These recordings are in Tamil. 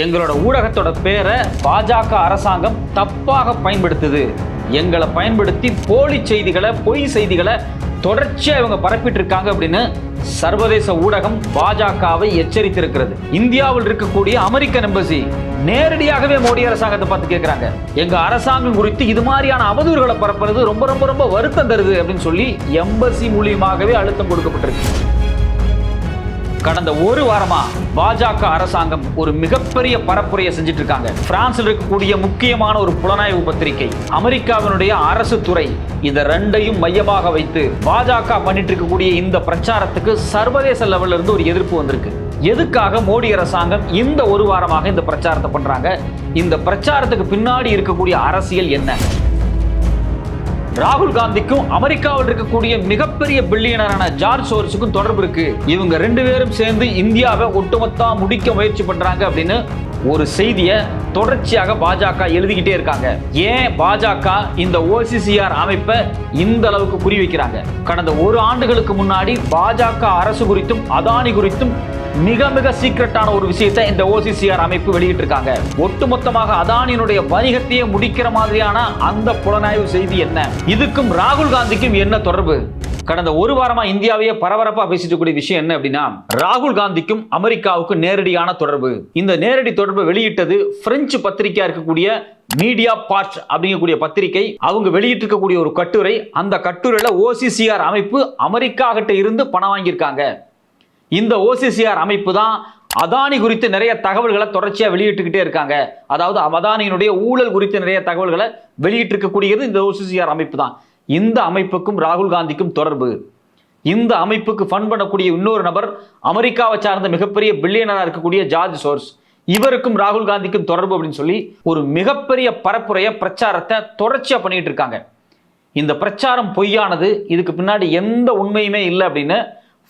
எங்களோட ஊடகத்தோட பேரை பாஜக அரசாங்கம் தப்பாக பயன்படுத்துது. எங்களை பயன்படுத்தி போலி செய்திகளை பொய் செய்திகளை தொடர்ச்சியா இவங்க பரப்பிட்டு இருக்காங்க அப்படின்னு சர்வதேச ஊடகம் பாஜகவை எச்சரித்திருக்கிறது. இந்தியாவில் இருக்கக்கூடிய அமெரிக்கன் எம்பசி நேரடியாகவே மோடி அரசாங்கத்தை பார்த்து கேட்கிறாங்க எங்க அரசாங்கம் குறித்து இது மாதிரியான அவதூறுகளை பரப்புறது ரொம்ப ரொம்ப ரொம்ப வருத்தம் தருது அப்படின்னு சொல்லி எம்பசி மூலியமாகவே அழுத்தம் கொடுக்கப்பட்டிருக்கு. கடந்த ஒரு வாரமா பாஜக அரசாங்கம் ஒரு மிகப்பெரிய பரப்புரையை செஞ்சுட்டு இருக்காங்க பிரான்சில் இருக்கக்கூடிய முக்கியமான ஒரு புலனாய்வு பத்திரிகை அமெரிக்காவினுடைய அரசு துறை இந்த ரெண்டையும் மையமாக வைத்து பாஜக பண்ணிட்டு இருக்கக்கூடிய இந்த பிரச்சாரத்துக்கு சர்வதேச லெவல்ல இருந்து ஒரு எதிர்ப்பு வந்திருக்கு. எதுக்காக மோடி அரசாங்கம் இந்த ஒரு வாரமாக இந்த பிரச்சாரத்தை பண்றாங்க? இந்த பிரச்சாரத்துக்கு பின்னாடி இருக்கக்கூடிய அரசியல் என்ன? ராகுல் காந்திக்கும் அமெரிக்காவில் இருக்கக்கூடிய மிகப்பெரிய பில்லியனரான ஜார்ஜ் சோர்ஸுக்கும் தொடர்பு இருக்கு. இவங்க ரெண்டு பேரும் சேர்ந்து இந்தியாவை ஒட்டுமொத்தா முடிக்க முயற்சி பண்றாங்க அப்படின்னு ஒரு செய்தியை தொடர்ச்சியாக பாஜக எழுதிக்கிட்டே இருக்காங்க. ஏன் பாஜக இந்த ஓசிசிஆர் அமைப்பை இந்த அளவுக்கு குறி வைக்கிறாங்க? கடந்த ஒரு ஆண்டுகளுக்கு முன்னாடி பாஜக அரசு குறித்தும் அதானி குறித்தும் மிக மிக சீக்கிரட்டான ஒரு விஷயத்தை இந்த ஓசிசிஆர் அமைப்பு வெளியிட்டிருக்காங்க. ஒட்டுமொத்தமாக அதானியினுடைய வணிகத்தையே முடிக்கிற மாதிரியான அந்த புலனாய்வு செய்தி என்ன? இதுக்கும் ராகுல் காந்திக்கும் என்ன தொடர்பு? கடந்த ஒரு வாரமா இந்தியாவையே பரபரப்பா பேசிட்டு கூடிய விஷயம் என்ன அப்படின்னா ராகுல் காந்திக்கும் அமெரிக்காவுக்கும் நேரடியான தொடர்பு. இந்த நேரடி தொடர்பு வெளியிட்டது பிரெஞ்சு பத்திரிகையா இருக்கக்கூடிய மீடியா பார்ட் அப்படிங்கக்கூடிய பத்திரிகை. அவங்க வெளியிட்டு இருக்கக்கூடிய ஒரு கட்டுரை அந்த கட்டுரையில ஓசிசிஆர் அமைப்பு அமெரிக்கா கிட்ட இருந்து பணம் வாங்கியிருக்காங்க. இந்த ஓசிசிஆர் அமைப்பு தான் அதானி குறித்து நிறைய தகவல்களை தொடர்ச்சியாக வெளியிட்டுக்கிட்டே இருக்காங்க. அதாவது அதானியினுடைய ஊழல் குறித்து நிறைய தகவல்களை வெளியிட்டிருக்கக்கூடியது இந்த ஓசிசிஆர் அமைப்பு தான் இந்த அமைப்புக்கும் ராகுல் காந்திக்கும் தொடர்பு. இந்த அமைப்புக்கு ஃபண்ட் பண்ணக்கூடிய இன்னொரு நபர் அமெரிக்காவை சார்ந்த மிகப்பெரிய பில்லியனராக இருக்கக்கூடிய ஜார்ஜ் சோர்ஸ். இவருக்கும் ராகுல் காந்திக்கும் தொடர்பு அப்படின்னு சொல்லி ஒரு மிகப்பெரிய பரப்புரைய பிரச்சாரத்தை தொடர்ச்சியாக பண்ணிட்டு இருக்காங்க. இந்த பிரச்சாரம் பொய்யானது இதுக்கு பின்னாடி எந்த உண்மையுமே இல்லை அப்படின்னு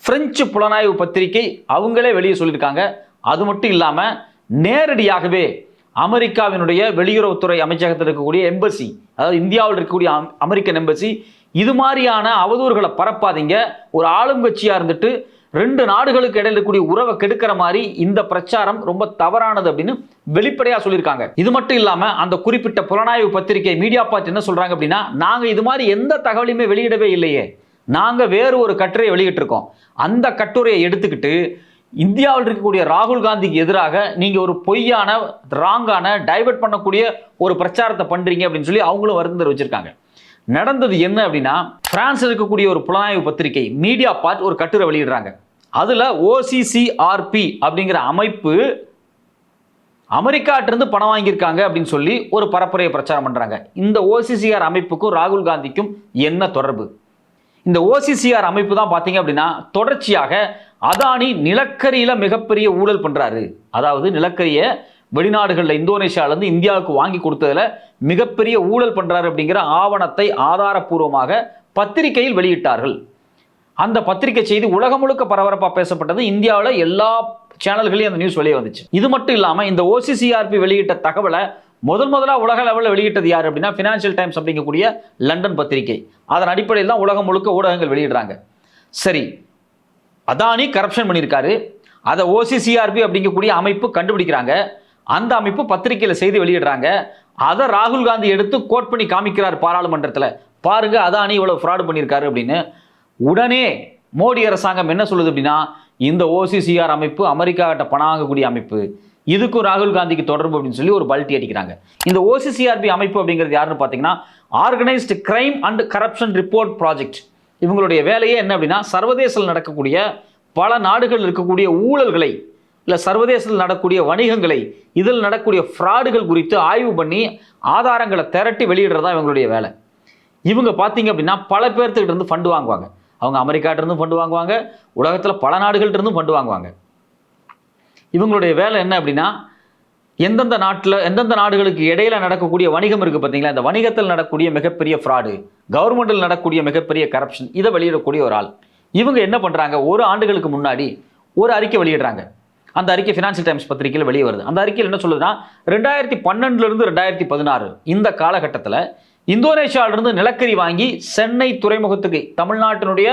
பிரெஞ்சு புலனாய்வு பத்திரிகை அவங்களே வெளியே சொல்லியிருக்காங்க. அது மட்டும் இல்லாமல் நேரடியாகவே அமெரிக்காவினுடைய வெளியுறவுத்துறை அமைச்சகத்தில் இருக்கக்கூடிய எம்பசி அதாவது இந்தியாவில் இருக்கக்கூடிய அம்- அமெரிக்கன் எம்பசி இது மாதிரியான அவதூறுகளை பரப்பாதீங்க. ஒரு ஆளுங்கட்சியாக இருந்துட்டு ரெண்டு நாடுகளுக்கு இடையில் இருக்கக்கூடிய உறவை கெடுக்கிற மாதிரி இந்த பிரச்சாரம் ரொம்ப தவறானது அப்படின்னு வெளிப்படையாக சொல்லியிருக்காங்க. இது மட்டும் இல்லாமல் அந்த குறிப்பிட்ட புலனாய்வு பத்திரிகை மீடியா பார்ட்டி என்ன சொல்கிறாங்க அப்படின்னா நாங்கள் இது மாதிரி எந்த தகவலையுமே வெளியிடவே இல்லையே. நாங்கள் வேறு ஒரு கட்டுரையை வெளியிட்டிருக்கோம். அந்த கட்டுரையை எடுத்துக்கிட்டு இந்தியாவில் இருக்கக்கூடிய ராகுல் காந்திக்கு எதிராக நீங்கள் ஒரு பொய்யான ராங்கான டைவர்ட் பண்ணக்கூடிய ஒரு பிரச்சாரத்தை பண்ணுறீங்க அப்படின்னு சொல்லி அவங்களும் வருந்து தெரிவிச்சிருக்காங்க. நடந்தது என்ன அப்படின்னா பிரான்ஸில் இருக்கக்கூடிய ஒரு புலனாய்வு பத்திரிகை மீடியா பார்ட் ஒரு கட்டுரை வெளியிடுறாங்க. அதில் ஓசிசிஆர்பி அப்படிங்கிற அமைப்பு அமெரிக்காட்டிருந்து பணம் வாங்கியிருக்காங்க அப்படின்னு சொல்லி ஒரு பரப்புரையை பிரச்சாரம் பண்ணுறாங்க இந்த ஓசிசிஆர் அமைப்புக்கும் ராகுல் காந்திக்கும் என்ன தொடர்பு? இந்த ஓசிசிஆர் அமைப்பு தான் பார்த்தீங்க அப்படின்னா தொடர்ச்சியாக அதானி நிலக்கரியில் மிகப்பெரிய ஊழல் பண்ணுறாரு அதாவது நிலக்கரியை வெளிநாடுகளில் இந்தோனேஷியாவிலேருந்து இந்தியாவுக்கு வாங்கி கொடுத்ததுல மிகப்பெரிய ஊழல் பண்ணுறாரு அப்படிங்கிற ஆவணத்தை ஆதாரப்பூர்வமாக பத்திரிகையில் வெளியிட்டார்கள். அந்த பத்திரிகை செய்தி உலகம் முழுக்க பரபரப்பாக பேசப்பட்டது. இந்தியாவில் எல்லா சேனல்களையும் அந்த நியூஸ் வெளியே வந்துச்சு. இது மட்டும் இல்லாமல் இந்த ஓசிசிஆர்பி வெளியிட்ட தகவலை முதல் முதலாக உலக லெவலில் வெளியிட்டது யார் அப்படின்னா ஃபினான்ஷியல் டைம்ஸ் அப்படிங்கக்கூடிய லண்டன் பத்திரிகை. அதன் அடிப்படையில் தான் உலகம் முழுக்க ஊடகங்கள் வெளியிடுறாங்க. சரி அதானி கரப்ஷன் பண்ணியிருக்காரு. அதை ஓசிசிஆர்பி அப்படிங்கக்கூடிய அமைப்பு கண்டுபிடிக்கிறாங்க. அந்த அமைப்பு பத்திரிகையில் செய்தி வெளியிடுறாங்க. அதை ராகுல் காந்தி எடுத்து கோட் பண்ணி காமிக்கிறார் பாராளுமன்றத்தில். பாருங்க அதானி இவ்வளோ ஃப்ராடு பண்ணியிருக்காரு அப்படின்னு. உடனே மோடி அரசாங்கம் என்ன சொல்லுது அப்படின்னா இந்த ஓசிசிஆர் அமைப்பு அமெரிக்கா கிட்ட பணம் வாங்கக்கூடிய அமைப்பு. இதுக்கும் ராகுல் காந்திக்கு தொடர்பு அப்படின்னு சொல்லி ஒரு பல்ட்டி அடிக்கிறாங்க. இந்த ஓசிசிஆர்பி அமைப்பு அப்படிங்கிறது யாருன்னு பார்த்தீங்கன்னா organised crime and corruption report project இவங்களுடைய வேலையே என்ன அப்படின்னா சர்வதேசத்தில் நடக்கக்கூடிய பல நாடுகள் இருக்கக்கூடிய ஊழல்களை இல்லை சர்வதேசத்தில் நடக்கக்கூடிய வணிகங்களை இதில் நடக்கக்கூடிய ஃப்ராடுகள் குறித்து ஆய்வு பண்ணி ஆதாரங்களை திரட்டி வெளியிடுறதா இவங்களுடைய வேலை. இவங்க பார்த்தீங்க அப்படின்னா பல பேர்த்துக்கிட்ட இருந்து ஃபண்டு வாங்குவாங்க. அவங்க அமெரிக்காட்டிருந்தும் ஃபண்டு வாங்குவாங்க உலகத்தில் பல நாடுகள்கிட்ட இருந்தும் ஃபண்டு வாங்குவாங்க. இவங்களுடைய வேலை என்ன அப்படின்னா எந்தெந்த நாட்டில் எந்தெந்த நாடுகளுக்கு இடையில நடக்கக்கூடிய வணிகம் இருக்குது பார்த்தீங்களா? இந்த வணிகத்தில் நடக்கக்கூடிய மிகப்பெரிய ஃப்ராடு கவர்மெண்டில் நடக்கக்கூடிய மிகப்பெரிய கரப்ஷன் இதை வெளியிடக்கூடிய ஒரு ஆள். இவங்க என்ன பண்ணுறாங்க ஒரு ஆண்டுகளுக்கு முன்னாடி ஒரு அறிக்கை வெளியிடுறாங்க. அந்த அறிக்கை ஃபினான்ஷியல் டைம்ஸ் பத்திரிகையில் வெளியே வருது. அந்த அறிக்கையில் என்ன சொல்லுதுன்னா ரெண்டாயிரத்தி பன்னெண்டுலேருந்து ரெண்டாயிரத்தி பதினாறு இந்த காலகட்டத்தில் இந்தோனேஷியாவிலிருந்து நிலக்கரி வாங்கி சென்னை துறைமுகத்துக்கு தமிழ்நாட்டினுடைய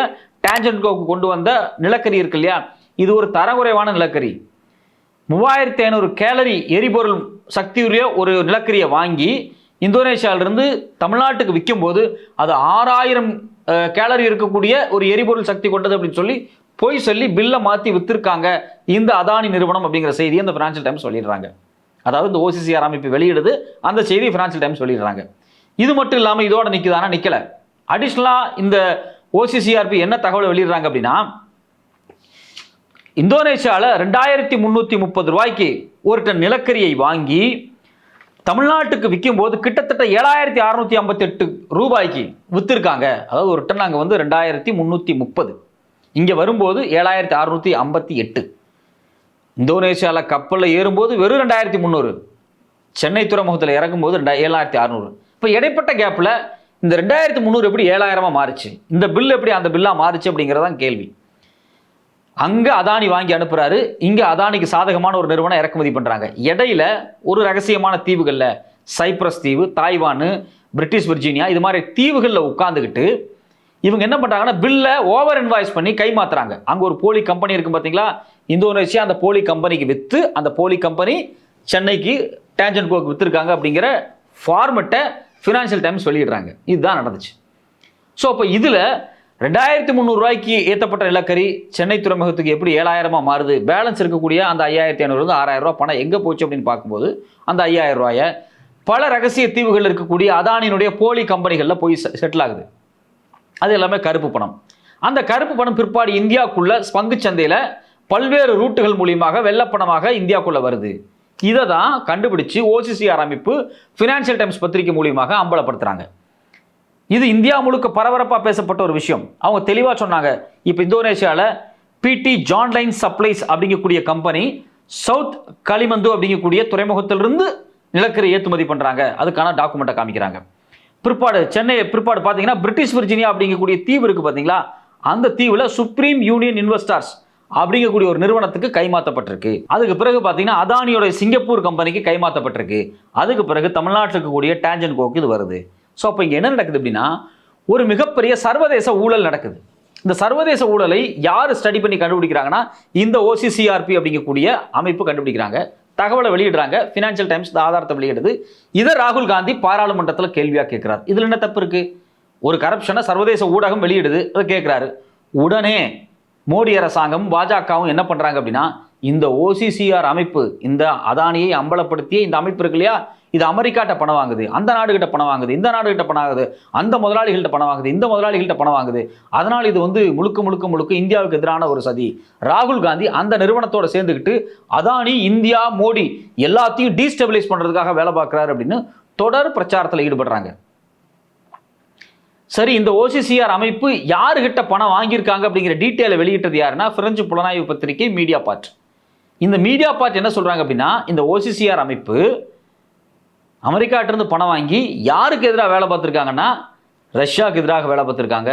டேஞ்சன்கோக்கு கொண்டு வந்த நிலக்கரி இருக்கு இல்லையா? இது ஒரு தரக்குறைவான நிலக்கரி. மூவாயிரத்தி ஐநூறு கேலரி எரிபொருள் சக்தியுடைய ஒரு நிலக்கரியை வாங்கி இந்தோனேஷியாவிலிருந்து தமிழ்நாட்டுக்கு விற்கும்போது அது ஆறாயிரம் கேலரி இருக்கக்கூடிய ஒரு எரிபொருள் சக்தி கொண்டது அப்படின்னு சொல்லி போய் சொல்லி பில்லை மாற்றி விற்றுருக்காங்க இந்த அதானி நிறுவனம் அப்படிங்கிற செய்தியை இந்த ஃபினான்ஷியல் டைம்ஸ் சொல்லிடுறாங்க. அதாவது இந்த ஓசிசிஆர் அமைப்பு வெளியிடுது அந்த செய்தி ஃபினான்ஷியல் டைம்ஸ் சொல்லிடுறாங்க. இது மட்டும் இல்லாமல் இதோட நிற்குதானா நிற்கலை அடிஷ்னலாக இந்த ஓசிசிஆர்பி என்ன தகவல் வெளியிடுறாங்க அப்படின்னா இந்தோனேஷியாவில் ரெண்டாயிரத்தி முந்நூற்றி முப்பது ரூபாய்க்கு ஒரு டன் நிலக்கரியை வாங்கி தமிழ்நாட்டுக்கு விற்கும்போது கிட்டத்தட்ட ஏழாயிரத்தி அறநூற்றி ஐம்பத்தெட்டு ரூபாய்க்கு விற்றுருக்காங்க அதாவது ஒரு டன் அங்கே வந்து ரெண்டாயிரத்தி முந்நூற்றி முப்பது. இங்கே வரும்போது ஏழாயிரத்தி அறநூற்றி ஐம்பத்தி எட்டு. இந்தோனேஷியாவில் கப்பலில் ஏறும்போது வெறும் ரெண்டாயிரத்தி முந்நூறு சென்னை துறைமுகத்தில் இறங்கும்போது ரெண்டா ஏழாயிரத்தி அறநூறு. இப்போ இடைப்பட்ட கேப்பில் இந்த ரெண்டாயிரத்தி முந்நூறு எப்படி ஏழாயிரமாக மாறுச்சு? இந்த பில் எப்படி அந்த பில்லாக மாறுச்சு அப்படிங்கிறதான் கேள்வி. அங்கே அதானி வாங்கி அனுப்புறாரு. இங்கே அதானிக்கு சாதகமான ஒரு நிறுவனம் இறக்குமதி பண்ணுறாங்க இடையில ஒரு ரகசியமான தீவுகளில் சைப்ரஸ் தீவு தாய்வான் பிரிட்டிஷ் விர்ஜீனியா இது மாதிரி தீவுகளில் உட்காந்துக்கிட்டு இவங்க என்ன பண்ணுறாங்கன்னா பில்லை ஓவர் இன்வாய்ஸ் பண்ணி கை மாத்துறாங்க. அங்கே ஒரு போலி கம்பெனி இருக்கு பார்த்தீங்களா இந்தோனேஷியா அந்த போலி கம்பெனிக்கு விற்று அந்த போலி கம்பெனி சென்னைக்கு டேஞ்சன் கோக்கு விற்றுருக்காங்க அப்படிங்கிற ஃபார்மெட்டை ஃபினான்ஷியல் டைம்ஸ் வெளியிடுறாங்க இதுதான் நடந்துச்சு. ஸோ அப்போ இதில் ரெண்டாயிரத்தி முந்நூறுரூவாய்க்கு ஏற்றப்பட்ட நிலக்கரி சென்னை துறைமுகத்துக்கு எப்படி ஏழாயிரமாக மாறுது? பேலன்ஸ் இருக்கக்கூடிய அந்த ஐயாயிரத்தி ஐநூறுலேருந்து ஆறாயிரம் ரூபா பணம் எங்கே போச்சு அப்படின்னு பார்க்கும்போது அந்த ஐயாயிரம் ரூபாயை பல ரகசிய தீவுகள் இருக்கக்கூடிய அதானியினுடைய போலி கம்பெனிகளில் போய் செட்டில் ஆகுது. அது எல்லாமே கருப்பு பணம். அந்த கருப்பு பணம் பிற்பாடு இந்தியாவுக்குள்ள பங்கு சந்தையில் பல்வேறு ரூட்டுகள் மூலியமாக வெள்ளப்பணமாக இந்தியாவுக்குள்ள வருது. இதை தான் கண்டுபிடிச்சு ஓசிசிஆர் அமைப்பு ஃபினான்ஷியல் டைம்ஸ் பத்திரிகை மூலியமாக அம்பலப்படுத்துகிறாங்க இது இந்தியா முழுக்க பரபரப்பாக பேசப்பட்ட ஒரு விஷயம். அவங்க தெளிவாக சொன்னாங்க இப்போ இந்தோனேஷியாவில் பிடி ஜான்லைன் சப்ளைஸ் அப்படிங்கக்கூடிய கம்பெனி சவுத் களிமந்து அப்படிங்கக்கூடிய துறைமுகத்திலிருந்து நிலக்கரி ஏற்றுமதி பண்ணுறாங்க அதுக்கான டாக்குமெண்ட்டை காமிக்கிறாங்க. பிற்பாடு சென்னை பிற்பாடு பார்த்தீங்கன்னா பிரிட்டிஷ் விர்ஜினியா அப்படிங்கக்கூடிய தீவு இருக்குது பார்த்தீங்களா அந்த தீவில் சுப்ரீம் யூனியன் இன்வெஸ்டர்ஸ் அப்படிங்கக்கூடிய ஒரு நிறுவனத்துக்கு கைமாற்றப்பட்டிருக்கு அதுக்கு பிறகு பார்த்தீங்கன்னா அதானியோட சிங்கப்பூர் கம்பெனிக்கு கைமாற்றப்பட்டிருக்கு அதுக்கு பிறகு தமிழ்நாட்டில் இருக்கக்கூடிய டேஞ்சன் கோக்கு இது வருது. ஸோ அப்போ இங்கே என்ன நடக்குது அப்படின்னா ஒரு மிகப்பெரிய சர்வதேச ஊழல் நடக்குது. இந்த சர்வதேச ஊழலை யார் ஸ்டடி பண்ணி கண்டுபிடிக்கிறாங்கன்னா இந்த ஓசிசிஆர்பி அப்படிங்கக்கூடிய அமைப்பு கண்டுபிடிக்கிறாங்க. தகவலை வெளியிடுறாங்க. ஃபினான்ஷியல் டைம்ஸ் இந்த ஆதாரத்தை வெளியிடுது. இதை ராகுல் காந்தி பாராளுமன்றத்தில் கேள்வியாக கேட்குறாரு. இதில் என்ன தப்பு இருக்கு? ஒரு கரப்ஷனை சர்வதேச ஊடகம் வெளியிடுது. அதை கேட்குறாரு. உடனே மோடி அரசாங்கம் பாஜகவும் என்ன பண்ணுறாங்க அப்படின்னா இந்த ஓசிசிஆர் அமைப்பு இந்த அதானியை அம்பலப்படுத்திய இந்த அமைப்பு இருக்கு இல்லையா? இது அமெரிக்காட்ட பணம் வாங்குது அந்த நாடுகிட்ட பணம் வாங்குது இந்த நாடுகிட்ட பணம் வாங்குது அந்த முதலாளிகள்கிட்ட பணம் வாங்குது இந்த முதலாளிகள்கிட்ட பணம் வாங்குது. அதனால் இது வந்து முழுக்க முழுக்க முழுக்க இந்தியாவுக்கு எதிரான ஒரு சதி. ராகுல் காந்தி அந்த நிறுவனத்தோட சேர்ந்துக்கிட்டு அதானி இந்தியா மோடி எல்லாத்தையும் டீஸ்டெபிலைஸ் பண்ணுறதுக்காக வேலை பார்க்குறாரு அப்படின்னு தொடர் பிரச்சாரத்தில் ஈடுபடுறாங்க. சரி இந்த ஓசிசிஆர் அமைப்பு யாருகிட்ட பணம் வாங்கியிருக்காங்க அப்படிங்கிற டீட்டெயிலை வெளியிட்டது யாருன்னா பிரெஞ்சு புலனாய்வு பத்திரிகை மீடியா பார்ட் இந்த மீடியா பார்ட் என்ன சொல்கிறாங்க அப்படின்னா இந்த ஓசிசிஆர் அமைப்பு அமெரிக்காட்டிருந்து பணம் வாங்கி யாருக்கு எதிராக வேலை பார்த்துருக்காங்கன்னா ரஷ்யாவுக்கு எதிராக வேலை பார்த்துருக்காங்க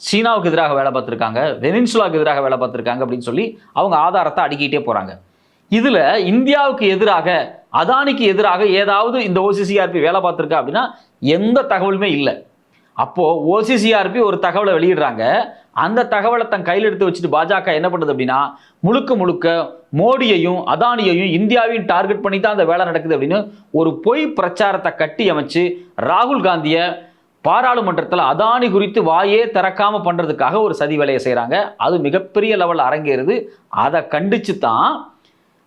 சீனாவுக்கு எதிராக வேலை பார்த்துருக்காங்க வெனின்சுலாவுக்கு எதிராக வேலை பார்த்துருக்காங்க அப்படின்னு சொல்லி அவங்க ஆதாரத்தை அடுக்கிட்டே போகிறாங்க இதில் இந்தியாவுக்கு எதிராக அதானிக்கு எதிராக ஏதாவது இந்த ஓசிசிஆர்பி வேலை பார்த்துருக்கா அப்படின்னா எந்த தகவலுமே இல்லை. அப்போது ஓசிசிஆர்பி ஒரு தகவலை வெளியிடுறாங்க அந்த தகவலை தன் கையில் எடுத்து வச்சுட்டு பாஜக என்ன பண்ணுது அப்படின்னா முழுக்க முழுக்க மோடியையும் அதானியையும் இந்தியாவையும் டார்கெட் பண்ணி தான் அந்த வேலை நடக்குது அப்படின்னு ஒரு பொய் பிரச்சாரத்தை கட்டி அமைச்சு ராகுல் காந்தியை பாராளுமன்றத்தில் அதானி குறித்து வாயே திறக்காம பண்ணுறதுக்காக ஒரு சதி வேலையை செய்கிறாங்க அது மிகப்பெரிய லெவலில் அரங்கேறுது. அதை கண்டிச்சு தான்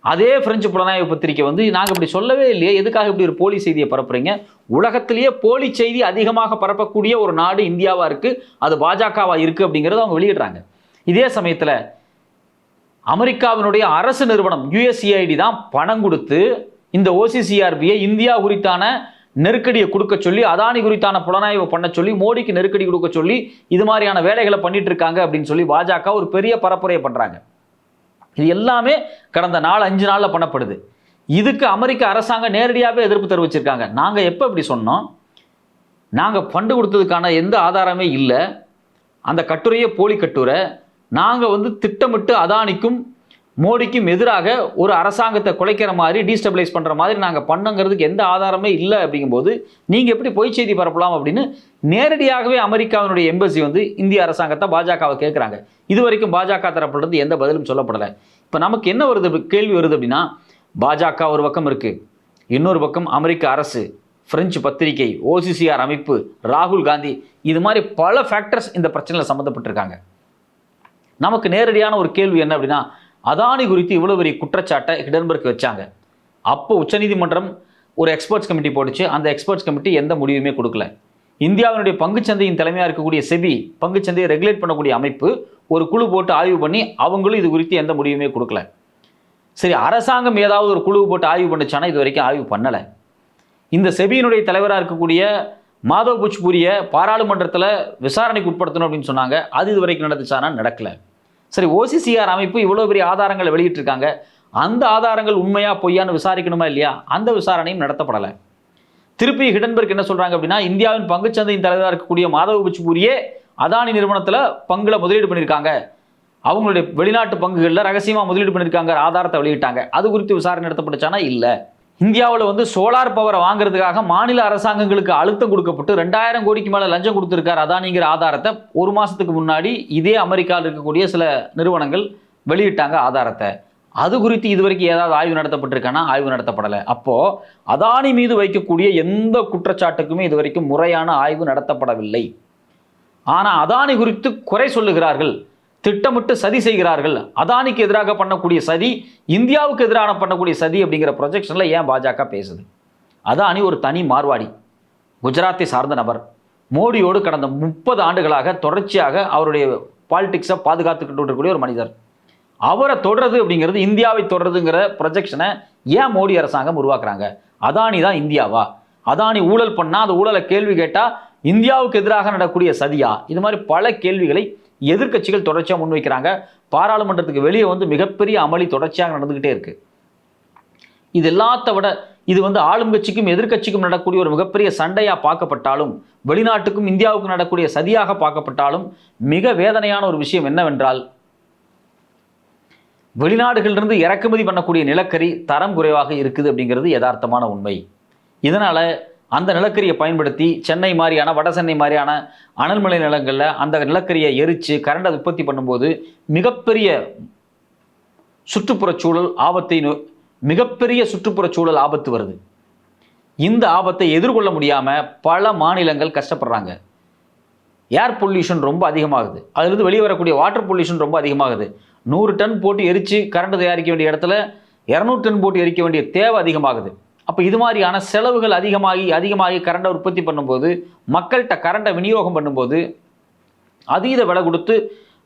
அதே பிரெஞ்சு புலனாய்வு பத்திரிக்கை வந்து நாங்கள் இப்படி சொல்லவே இல்லையே எதுக்காக இப்படி ஒரு போலி செய்தியை பரப்புறீங்க? உலகத்திலேயே போலி செய்தி அதிகமாக பரப்பக்கூடிய ஒரு நாடு இந்தியாவாக இருக்குது அது பாஜகவாக இருக்குது அப்படிங்கிறத அவங்க வெளியிடுறாங்க. இதே சமயத்தில் அமெரிக்காவினுடைய அரசு நிறுவனம் யுஎஸ்ஏஐடி தான் பணம் கொடுத்து இந்த ஓசிசிஆர்பியை இந்தியா குறித்தான நெருக்கடியை கொடுக்க சொல்லி அதானி குறித்தான புலனாய்வு பண்ண சொல்லி மோடிக்கு நெருக்கடி கொடுக்க சொல்லி இது மாதிரியான வேலைகளை பண்ணிட்டு இருக்காங்க அப்படின்னு சொல்லி பாஜக ஒரு பெரிய பரப்புரையை பண்ணுறாங்க இது எல்லாமே கடந்த நாலு அஞ்சு நாளில் பண்ணப்படுது. இதுக்கு அமெரிக்க அரசாங்கம் நேரடியாகவே எதிர்ப்பு தெரிவிச்சிருக்காங்க. நாங்கள் எப்போ இப்படி சொன்னோம்? நாங்கள் ஃபண்டு கொடுத்ததுக்கான எந்த ஆதாரமே இல்லை. அந்த கட்டுரையே போலி கட்டுரை. நாங்கள் வந்து திட்டமிட்டு அதானிக்கும் மோடிக்கும் எதிராக ஒரு அரசாங்கத்தை குலைக்கிற மாதிரி டீஸ்டபிளைஸ் பண்ணுற மாதிரி நாங்கள் பண்ணுங்கிறதுக்கு எந்த ஆதாரமே இல்லை அப்படிங்கும்போது நீங்கள் எப்படி பொய் செய்தி பரப்பலாம் அப்படின்னு நேரடியாகவே அமெரிக்காவினுடைய எம்பசி வந்து இந்திய அரசாங்கத்தை பாஜகவை கேட்குறாங்க. இது வரைக்கும் பாஜக தரப்புலேருந்து எந்த பதிலும் சொல்லப்படலை. இப்போ நமக்கு என்ன வருது கேள்வி வருது அப்படின்னா பாஜக ஒரு பக்கம் இருக்குது இன்னொரு பக்கம் அமெரிக்க அரசு பிரெஞ்சு பத்திரிகை ஓசிசிஆர் அமைப்பு ராகுல் காந்தி இது மாதிரி பல ஃபேக்டர்ஸ் இந்த பிரச்சனையில் சம்மந்தப்பட்டிருக்காங்க நமக்கு நேரடியான ஒரு கேள்வி என்ன அப்படின்னா அதானி குறித்து இவ்வளோ பெரிய குற்றச்சாட்டை ஹிடன்பர்க் வச்சாங்க. அப்போ உச்சநீதிமன்றம் ஒரு எக்ஸ்பர்ட்ஸ் கமிட்டி போட்டுச்சு. அந்த எக்ஸ்பர்ட்ஸ் கமிட்டி எந்த முடிவுமே கொடுக்கல. இந்தியாவினுடைய பங்குச்சந்தையின் தலைமையாக இருக்கக்கூடிய செபி பங்குச்சந்தையை ரெகுலேட் பண்ணக்கூடிய அமைப்பு ஒரு குழு போட்டு ஆய்வு பண்ணி அவங்களும் இது குறித்து எந்த முடிவுமே கொடுக்கல. சரி அரசாங்கம் ஏதாவது ஒரு குழு போட்டு ஆய்வு பண்ணுச்சானா இது வரைக்கும் ஆய்வு பண்ணலை. இந்த செபியினுடைய தலைவராக இருக்கக்கூடிய மாதவ் புச்பூரியை பாராளுமன்றத்தில் விசாரணைக்கு உட்படுத்தணும் அப்படின்னு சொன்னாங்க. அது இது வரைக்கும் நடந்துச்சானா நடக்கலை. சரி ஓசிசிஆர் அமைப்பு இவ்வளோ பெரிய ஆதாரங்களை வெளியிட்டிருக்காங்க. அந்த ஆதாரங்கள் உண்மையா பொய்யான்னு விசாரிக்கணுமா இல்லையா? அந்த விசாரணையும் நடத்தப்படலை. திருப்பி ஹிடன்பர்க் என்ன சொல்கிறாங்க அப்படின்னா இந்தியாவின் பங்குச்சந்தையின் தலைவராக இருக்கக்கூடிய மாதவ புச்பூரியே அதானி நிறுவனத்தில் பங்குல முதலீடு பண்ணியிருக்காங்க. அவங்களுடைய வெளிநாட்டு பங்குகளில் ரகசியமாக முதலீடு பண்ணியிருக்காங்க ஆதாரத்தை வெளியிட்டாங்க. அது குறித்து விசாரணை நடத்தப்பட்டுச்சானா? இல்லை. இந்தியாவில் வந்து சோலார் பவரை வாங்குறதுக்காக மாநில அரசாங்கங்களுக்கு அழுத்தம் கொடுக்கப்பட்டு ரெண்டாயிரம் கோடிக்கு மேலே லஞ்சம் கொடுத்துருக்காரு அதானிங்கிற ஆதாரத்தை ஒரு மாதத்துக்கு முன்னாடி இதே அமெரிக்காவில் இருக்கக்கூடிய சில நிறுவனங்கள் வெளியிட்டாங்க ஆதாரத்தை. அது குறித்து இதுவரைக்கும் ஏதாவது ஆய்வு நடத்தப்பட்டிருக்கானா? ஆய்வு நடத்தப்படலை. அப்போது அதானி மீது வைக்கக்கூடிய எந்த குற்றச்சாட்டுக்குமே இதுவரைக்கும் முறையான ஆய்வு நடத்தப்படவில்லை. ஆனால் அதானி குறித்து குறை சொல்லுகிறார்கள். திட்டமிட்டு சதி செய்கிறார்கள். அதானிக்கு எதிராக பண்ணக்கூடிய சதி இந்தியாவுக்கு எதிரான பண்ணக்கூடிய சதி அப்படிங்கிற ப்ரொஜெக்ஷனில் ஏன் பாஜக பேசுது? அதானி ஒரு தனி மார்வாடி குஜராத்தை சார்ந்த நபர். மோடியோடு கடந்த முப்பது ஆண்டுகளாக தொடர்ச்சியாக அவருடைய பாலிடிக்ஸை பாதுகாத்துக்கிட்டு இருக்கக்கூடிய ஒரு மனிதர். அவரை தொடர்றது அப்படிங்கிறது இந்தியாவை தொடர்றதுங்கிற ப்ரொஜெக்ஷனை ஏன் மோடி அரசாங்கம் உருவாக்குறாங்க? அதானி தான் இந்தியாவா? அதானி ஊழல் பண்ணால் அந்த ஊழலை கேள்வி கேட்டால் இந்தியாவுக்கு எதிராக நடக்கூடிய சதியா? இது மாதிரி பல கேள்விகளை எதிர்க்கட்சிகள் தொடர்ச்சியாக முன்வைக்கிறாங்க பாராளுமன்றத்துக்கு வெளியே வந்து மிகப்பெரிய அமளி தொடர்ச்சியாக நடந்துக்கிட்டே இருக்கு. இது எல்லாத்த விட இது வந்து ஆளும் கட்சிக்கும் எதிர்க்கட்சிக்கும் நடக்கக்கூடிய ஒரு மிகப்பெரிய சண்டையாக பார்க்கப்பட்டாலும் வெளிநாட்டுக்கும் இந்தியாவுக்கும் நடக்கக்கூடிய சதியாக பார்க்கப்பட்டாலும் மிக வேதனையான ஒரு விஷயம் என்னவென்றால் வெளிநாடுகளிலிருந்து இறக்குமதி பண்ணக்கூடிய நிலக்கரி தரம் குறைவாக இருக்குது அப்படிங்கிறது யதார்த்தமான உண்மை. இதனால் அந்த நிலக்கரியை பயன்படுத்தி சென்னை மாதிரியான வட சென்னை மாதிரியான அனல்மலை நிலங்களில் அந்த நிலக்கரியை எரித்து கரண்டை உற்பத்தி பண்ணும்போது மிகப்பெரிய சுற்றுப்புறச் சூழல் ஆபத்தை நோ- மிகப்பெரிய சுற்றுப்புறச் சூழல் ஆபத்து வருது. இந்த ஆபத்தை எதிர்கொள்ள முடியாமல் பல மாநிலங்கள் கஷ்டப்படுறாங்க. ஏர் பொல்யூஷன் ரொம்ப அதிகமாகுது. அதுலேருந்து வெளியே வரக்கூடிய வாட்டர் பொல்யூஷன் ரொம்ப அதிகமாகுது. நூறு டன் போட்டு எரித்து கரண்ட் தயாரிக்க வேண்டிய இடத்துல இரநூறு டன் போட்டு எரிக்க வேண்டிய தேவை அதிகமாகுது. அப்போ இது மாதிரியான செலவுகள் அதிகமாகி அதிகமாகி கரண்டை உற்பத்தி பண்ணும்போது மக்கள்கிட்ட கரண்டை விநியோகம் பண்ணும்போது அதீத விலை கொடுத்து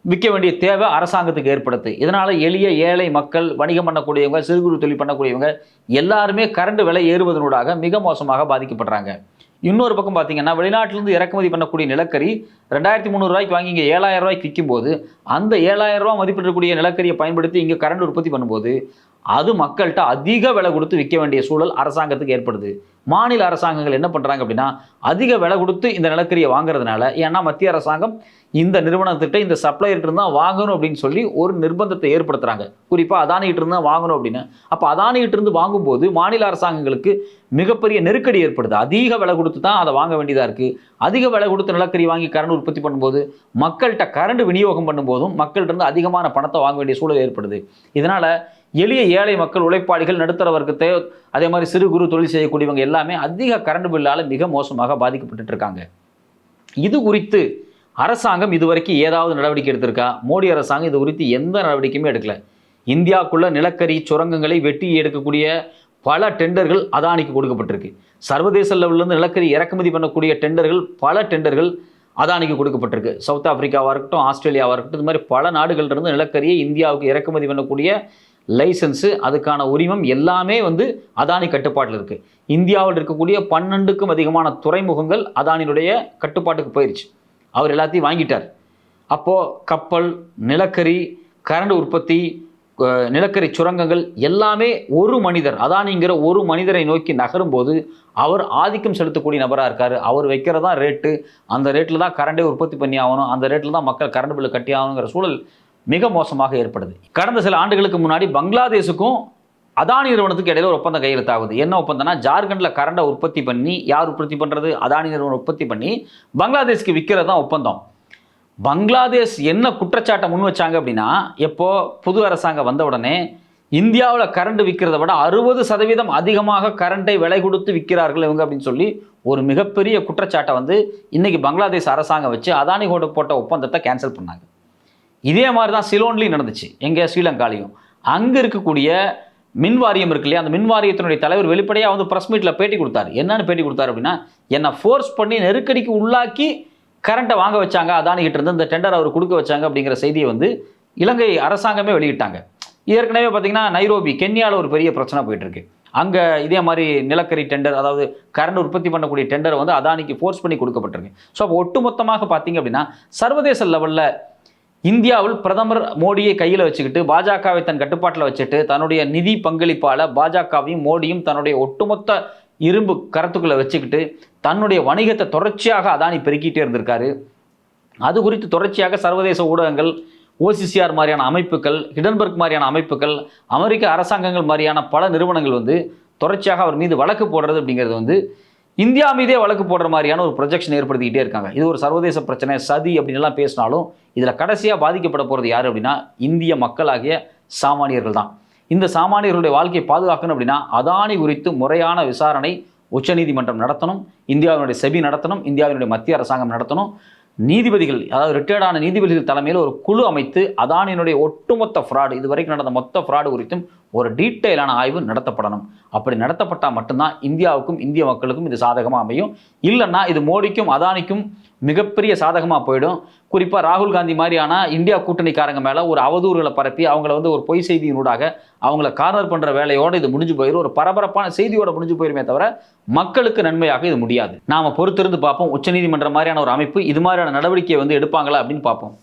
விற்க வேண்டிய தேவை அரசாங்கத்துக்கு ஏற்படுது. இதனால் எளிய ஏழை மக்கள் வணிகம் பண்ணக்கூடியவங்க சிறு குறு தொழில் பண்ணக்கூடியவங்க எல்லாருமே கரண்ட் விலை ஏறுவதனூடாக மிக மோசமாக பாதிக்கப்படுறாங்க. இன்னொரு பக்கம் பார்த்தீங்கன்னா வெளிநாட்டிலிருந்து இறக்குமதி பண்ணக்கூடிய நிலக்கரி ரெண்டாயிரத்தி முந்நூறுரூவாய்க்கு வாங்கி இங்கே ஏழாயிரம் ரூபாய்க்கு விற்கும்போது அந்த ஏழாயிரம் ரூபாய் மதிப்பிடக்கூடிய நிலக்கரியை பயன்படுத்தி இங்கே கரண்ட் உற்பத்தி பண்ணும்போது அது மக்கள்கிட்ட அதிக விலை கொடுத்து விற்க வேண்டிய சூழல் அரசாங்கத்துக்கு ஏற்படுது. மாநில அரசாங்கங்கள் என்ன பண்ணுறாங்க அப்படின்னா அதிக விலை கொடுத்து இந்த நிலக்கரியை வாங்குறதுனால ஏன்னா மத்திய அரசாங்கம் இந்த நிறுவனத்திட்ட இந்த சப்ளையர்கிட்ட இருந்தால் வாங்கணும் அப்படின்னு சொல்லி ஒரு நிர்பந்தத்தை ஏற்படுத்துகிறாங்க குறிப்பாக அதானிகிட்ட இருந்தால் தான் வாங்கணும் அப்படின்னு. அப்போ அதானிகிட்ட இருந்து வாங்கும்போது மாநில அரசாங்கங்களுக்கு மிகப்பெரிய நெருக்கடி ஏற்படுது. அதிக விலை கொடுத்து தான் அதை வாங்க வேண்டியதாக இருக்குது அதிக விலை கொடுத்து நிலக்கரி வாங்கி கரண்ட் உற்பத்தி பண்ணும்போது மக்கள்கிட்ட கரண்ட் விநியோகம் பண்ணும்போதும் மக்கள்கிட்ட இருந்து அதிகமான பணத்தை வாங்க வேண்டிய சூழல் ஏற்படுது. இதனால் எளிய ஏழை மக்கள் உழைப்பாளிகள் நடுத்தர வர்க்கத்தை அதே மாதிரி சிறு குறு தொழில் செய்யக்கூடியவங்க எல்லாமே அதிக கரண்ட் பில்லால் மிக மோசமாக பாதிக்கப்பட்டு இருக்காங்க இது குறித்து அரசாங்கம் இதுவரைக்கும் ஏதாவது நடவடிக்கை எடுத்திருக்கா? மோடி அரசாங்கம் இது குறித்து எந்த நடவடிக்கையுமே எடுக்கல. இந்தியாவுக்குள்ள நிலக்கரி சுரங்கங்களை வெட்டி எடுக்கக்கூடிய பல டெண்டர்கள் அதானிக்கு கொடுக்கப்பட்டிருக்கு. சர்வதேச லெவலிருந்து நிலக்கரி இறக்குமதி பண்ணக்கூடிய டெண்டர்கள் பல டெண்டர்கள் அதானிக்கு கொடுக்கப்பட்டிருக்கு. சவுத் ஆப்பிரிக்காவாக இருக்கட்டும் ஆஸ்திரேலியாவாக இருக்கட்டும் இது மாதிரி பல நாடுகள்லேருந்து நிலக்கரியை இந்தியாவுக்கு இறக்குமதி பண்ணக்கூடிய லைசன்ஸு அதுக்கான உரிமம் எல்லாமே வந்து அதானி கட்டுப்பாட்டில் இருக்குது இந்தியாவில் இருக்கக்கூடிய பன்னெண்டுக்கும் அதிகமான துறைமுகங்கள் அதானியினுடைய கட்டுப்பாட்டுக்கு போயிடுச்சு அவர் எல்லாத்தையும் வாங்கிட்டார். அப்போது கப்பல் நிலக்கரி கரண்ட் உற்பத்தி நிலக்கரி சுரங்கங்கள் எல்லாமே ஒரு மனிதர் அதானிங்கிற ஒரு மனிதரை நோக்கி நகரும் போது அவர் ஆதிக்கம் செலுத்தக்கூடிய நபராக இருக்கார். அவர் வைக்கிறதா ரேட்டு அந்த ரேட்டில் தான் கரண்டே உற்பத்தி பண்ணி ஆகணும். அந்த ரேட்டில் தான் மக்கள் கரண்ட் பில்லு கட்டி ஆகணுங்கிற சூழல் மிக மோசமாக ஏற்படுது. கடந்த சில ஆண்டுகளுக்கு முன்னாடி பங்களாதேஷுக்கும் அதானி நிறுவனத்துக்கு இடையில ஒரு ஒப்பந்தம் கையெழுத்தாகுது. என்ன ஒப்பந்தம்னா ஜார்க்கண்டில் கரண்டை உற்பத்தி பண்ணி யார் உற்பத்தி பண்ணுறது அதானி நிறுவனம் உற்பத்தி பண்ணி பங்களாதேஷ்க்கு விற்கிறது தான் ஒப்பந்தம். பங்களாதேஷ் என்ன குற்றச்சாட்டை முன் வச்சாங்க அப்படின்னா எப்போ புது அரசாங்கம் வந்த உடனே இந்தியாவில் கரண்ட் விற்கிறத விட அறுபது சதவீதம் அதிகமாக கரண்ட்டை விலை கொடுத்து விற்கிறார்கள் இவங்க அப்படின்னு சொல்லி ஒரு மிகப்பெரிய குற்றச்சாட்டை வந்து இன்னைக்கு பங்களாதேஷ் அரசாங்கம் வச்சு அதானி கூட போட்ட ஒப்பந்தத்தை கேன்சல் பண்ணாங்க. இதே மாதிரி தான் சிலோன்லையும் நடந்துச்சு எங்கே ஸ்ரீலங்காலையும். அங்கே இருக்கக்கூடிய மின் வாரியம் இருக்கு இல்லையா அந்த மின் வாரியத்தினுடைய தலைவர் வெளிப்படையாக வந்து ப்ரெஸ் மீட்டில் பேட்டி கொடுத்தாரு. என்னன்னு பேட்டி கொடுத்தாரு அப்படின்னா என்னை ஃபோர்ஸ் பண்ணி நெருக்கடிக்கு உள்ளாக்கி கரண்ட்டை வாங்க வச்சாங்க அதானிகிட்ட இருந்து இந்த டெண்டர் அவர் கொடுக்க வச்சாங்க அப்படிங்கிற செய்தியை வந்து இலங்கை அரசாங்கமே வெளியிட்டாங்க. ஏற்கனவே பார்த்தீங்கன்னா நைரோபி கென்யாவில் ஒரு பெரிய பிரச்சனை போயிட்டு இருக்கு அங்கே இதே மாதிரி நிலக்கரி டெண்டர் அதாவது கரண்ட் உற்பத்தி பண்ணக்கூடிய டெண்டர் வந்து அதானிக்கு ஃபோர்ஸ் பண்ணி கொடுக்கப்பட்டிருக்கு. ஸோ அப்போ ஒட்டுமொத்தமாக பார்த்தீங்க அப்படின்னா சர்வதேச லெவலில் இந்தியாவில் பிரதமர் மோடியை கையில் வச்சுக்கிட்டு பாஜகவை தன் கட்டுப்பாட்டில் வச்சுட்டு தன்னுடைய நிதி பங்களிப்பால் பாஜகவையும் மோடியும் தன்னுடைய ஒட்டுமொத்த இரும்பு கரத்துக்குள்ளே வச்சுக்கிட்டு தன்னுடைய வணிகத்தை தொடர்ச்சியாக அதானி பெருக்கிட்டே இருந்திருக்காரு. அது குறித்து தொடர்ச்சியாக சர்வதேச ஊடகங்கள் ஓசிசிஆர் மாதிரியான அமைப்புகள் ஹிடன்பர்க் மாதிரியான அமைப்புகள் அமெரிக்க அரசாங்கங்கள் மாதிரியான பல நிறுவனங்கள் வந்து தொடர்ச்சியாக அவர் மீது வழக்கு போடுறது அப்படிங்கிறது வந்து இந்தியா மீதே வழக்கு போடுற மாதிரியான ஒரு ப்ரொஜெக்ஷன் ஏற்படுத்திக்கிட்டே இருக்காங்க. இது ஒரு சர்வதேச பிரச்சனை சதி அப்படின்னு எல்லாம் பேசினாலும் இதில் கடைசியாக பாதிக்கப்பட போகிறது யார் அப்படின்னா இந்திய மக்களாகிய சாமானியர்கள் தான் இந்த சாமானியர்களுடைய வாழ்க்கையை பாதுகாக்கணும் அப்படின்னா அதானி குறித்து முறையான விசாரணை உச்சநீதிமன்றம் நடத்தணும் இந்தியாவினுடைய செபி நடத்தணும் இந்தியாவினுடைய மத்திய அரசாங்கம் நடத்தணும். நீதிபதிகள் அதாவது ரிட்டையர்டான நீதிபதிகள் தலைமையில் ஒரு குழு அமைத்து அதானியினுடைய ஒட்டுமொத்த ஃப்ராடு இது வரைக்கும் நடந்த மொத்த ஃப்ராடு குறித்தும் ஒரு டீட்டெயிலான ஆய்வு நடத்தப்படணும். அப்படி நடத்தப்பட்டால் மட்டும்தான் இந்தியாவுக்கும் இந்திய மக்களுக்கும் இது சாதகமாக அமையும். இல்லைன்னா இது மோடிக்கும் அதானிக்கும் மிகப்பெரிய சாதகமாக போயிடும். குறிப்பாக ராகுல் காந்தி மாதிரியான இந்தியா கூட்டணிக்காரங்க மேலே ஒரு அவதூறுகளை பரப்பி அவங்கள வந்து ஒரு பொய் செய்தியினூடாக அவங்கள கார்னர் பண்ணுற வேலையோடு இது முடிஞ்சு போயிடும் ஒரு பரபரப்பான செய்தியோட முடிஞ்சு போயிருமே தவிர மக்களுக்கு நன்மையாக இது முடியாது. நாம் பொறுத்திருந்து பார்ப்போம். உச்சநீதிமன்றம் மாதிரியான ஒரு அமைப்பு இது மாதிரியான நடவடிக்கையை வந்து எடுப்பாங்களா அப்படின்னு பார்ப்போம்.